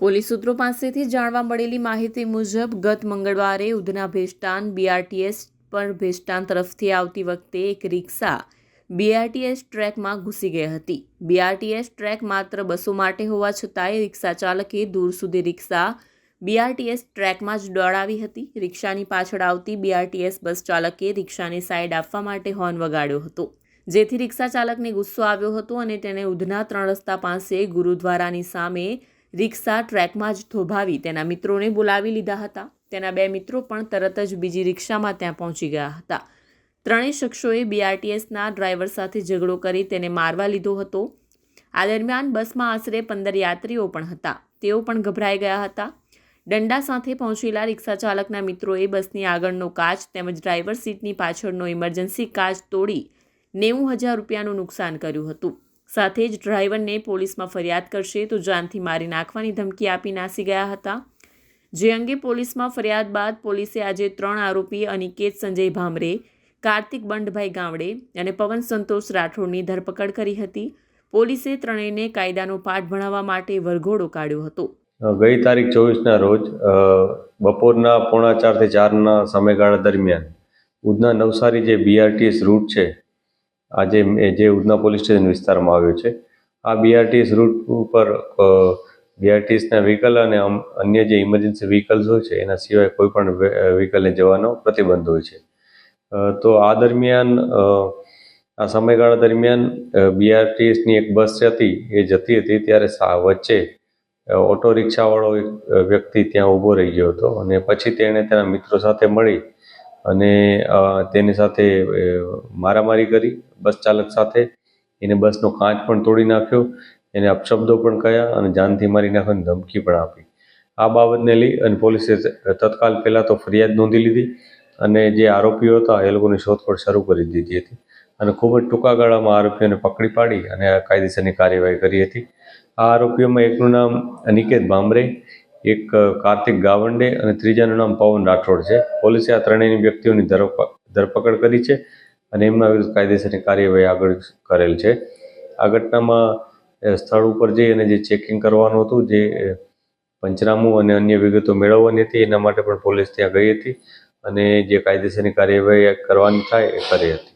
Police સૂત્રો પાસેથી જાણવા મળેલી માહિતી મુજબ, ગત મંગળવારે ઉધના ભેસ્તાન બીઆરટીએસ પર ભેસ્તાન તરફથી આવતી વખતે એક રિક્ષા બીઆરટીએસ ટ્રેકમાં ઘૂસી ગઈ હતી. બીઆરટીએસ ટ્રેક માત્ર બસો માટે હોવા છતાંય રિક્ષા ચાલકે દૂર સુધી રિક્ષા બીઆરટીએસ ટ્રેકમાં જ દોડાવી હતી. રિક્ષાની પાછળ આવતી બીઆરટીએસ બસ ચાલકે રિક્ષાને સાઈડ આપવા માટે હોર્ન વગાડ્યો હતો. જેથી રિક્ષા ચાલકને ગુસ્સો આવ્યો હતો અને તેણે ઉધના ત્રણ રસ્તા પાસે ગુરુદ્વારાની સામે રિક્ષા ટ્રેકમાં જ થોભાવી તેના મિત્રોને બોલાવી લીધા હતા. તેના બે મિત્રો પણ તરત જ બીજી રિક્ષામાં ત્યાં પહોંચી ગયા હતા. ત્રણેય શખ્સોએ બીઆરટીએસના ડ્રાઈવર સાથે ઝઘડો કરી તેને મારવા લીધો હતો. આ દરમિયાન બસમાં આશરે પંદર યાત્રીઓ પણ હતા. તેઓ પણ ગભરાઈ ગયા હતા. દંડા સાથે પહોંચેલા રિક્ષા ચાલકના મિત્રોએ બસની આગળનો કાચ તેમજ ડ્રાઈવર સીટની પાછળનો ઇમરજન્સી કાચ તોડી નેવું હજાર રૂપિયાનું નુકસાન કર્યું હતું. સાથે જ ડ્રાઈવરને પોલીસમાં ફરિયાદ કરશે તો જાનથી મારી નાખવાની ધમકી આપી નાસી ગયા હતા. જે અંગે પોલીસમાં ફરિયાદ બાદ પોલીસે આજે ત્રણ આરોપી અનિકેત સંજય ભામરે, કાર્તિક બંડભાઈ ગાવડે અને પવન સંતોષ રાઠોડની ધરપકડ કરી હતી. પોલીસે ત્રણેયને કાયદાનો પાઠ ભણાવવા માટે વરઘોડો કાઢ્યો હતો. ગઈ તારીખ ચોવીસના રોજ બપોરના પોણા ચારથી ચારના સમયગાળા દરમિયાન ઉધના નવસારી જે બીઆરટીએસ રૂટ છે આજે જે ઉધના પોલીસ સ્ટેશન વિસ્તારમાં આવ્યો છે, આ બીઆરટીએસ રૂટ ઉપર બીઆરટીએસના વ્હીકલ અને અન્ય જે ઇમરજન્સી વ્હીકલ્સ હોય છે, એના સિવાય કોઈ પણ વ્હીકલને જવાનો પ્રતિબંધ હોય છે. તો આ દરમિયાન આ સમયગાળા દરમિયાન બીઆરટીએસની એક બસ હતી એ જતી હતી ત્યારે વચ્ચે ઓટો રિક્ષાવાળો એક વ્યક્તિ ત્યાં ઊભો રહી ગયો હતો અને પછી તેણે તેના મિત્રો સાથે મળી અને તેની સાથે મારામારી કરી બસ ચાલક સાથે. એને બસનો કાચ પણ તોડી નાખ્યો, એને અપશબ્દો પણ કહ્યા અને જાનથી મારી નાખવાની ધમકી પણ આપી. આ બાબતને લઈ અને પોલીસે તત્કાલ પહેલાં તો ફરિયાદ નોંધી લીધી અને જે આરોપીઓ હતા એ લોકોની શોધખોળ શરૂ કરી દીધી હતી. અને ખૂબ જ ટૂંકા ગાળામાં આરોપીઓને પકડી પાડી અને કાયદેસરની કાર્યવાહી કરી હતી. આ આરોપીઓમાં એકનું નામ અનિકેત ભામરે એક કાર્તિક ગાવંડે અને ત્રીજાનું નામ પવન રાઠોડ છે. પોલીસે આ ત્રણેય વ્યક્તિઓની ધરપ- ધરપકડ કરી છે અને એમના વિરુદ્ધ કાયદેસરની કાર્યવાહી આગળ કરેલ છે. આ ઘટનામાં સ્થળ ઉપર જઈ અને જે ચેકિંગ કરવાનું હતું, જે પંચનામું અને અન્ય વિગતો મેળવવાની હતી, એના માટે પણ પોલીસ ત્યાં ગઈ હતી અને જે કાયદેસરની કાર્યવાહી કરવાની થાય એ કરી હતી.